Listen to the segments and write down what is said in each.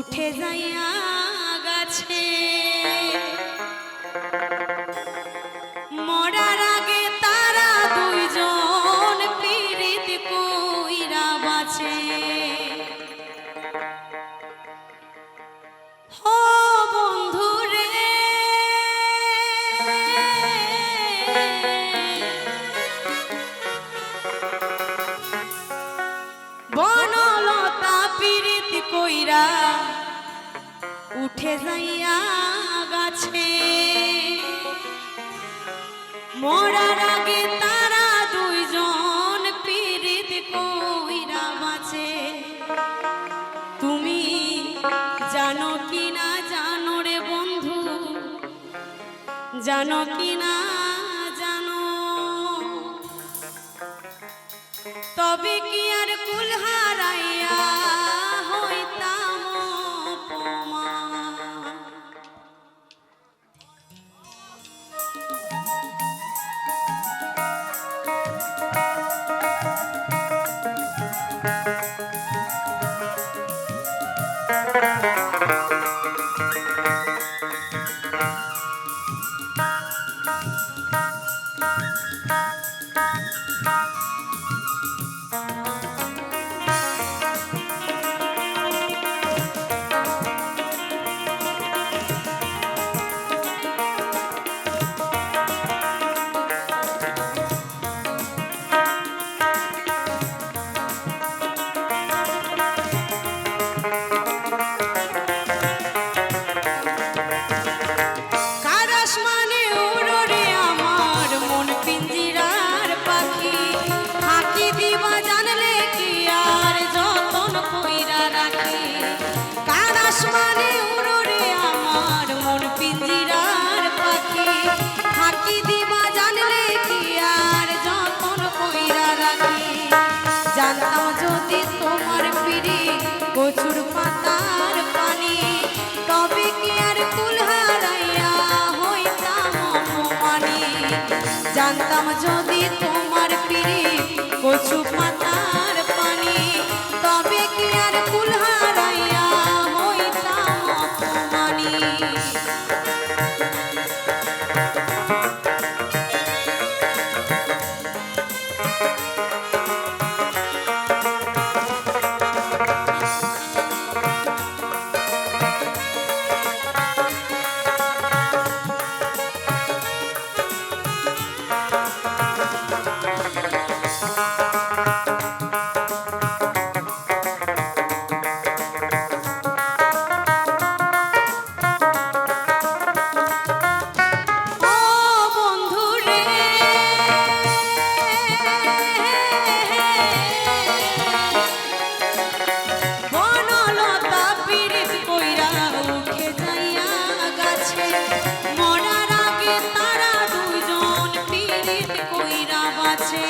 উঠে যাইয়া গাছে মরার আগে তারা দুইজন পীড়িত কইরা বাঁচে। বনলতা কইরা উঠে যাইয়া গাছে। মরার আগে তারা দুইজন পীড়িত কইরা বাঁচে। তুমি জানো কি না জানো রে বন্ধু, জানো কি না জানো। তবে কি আর কুল জানতাম যদি তোমার পিড়ি কচু পাতার পানি তবে কি আর কুল হইতাম অপমানি to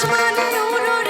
আসমানে উড়রে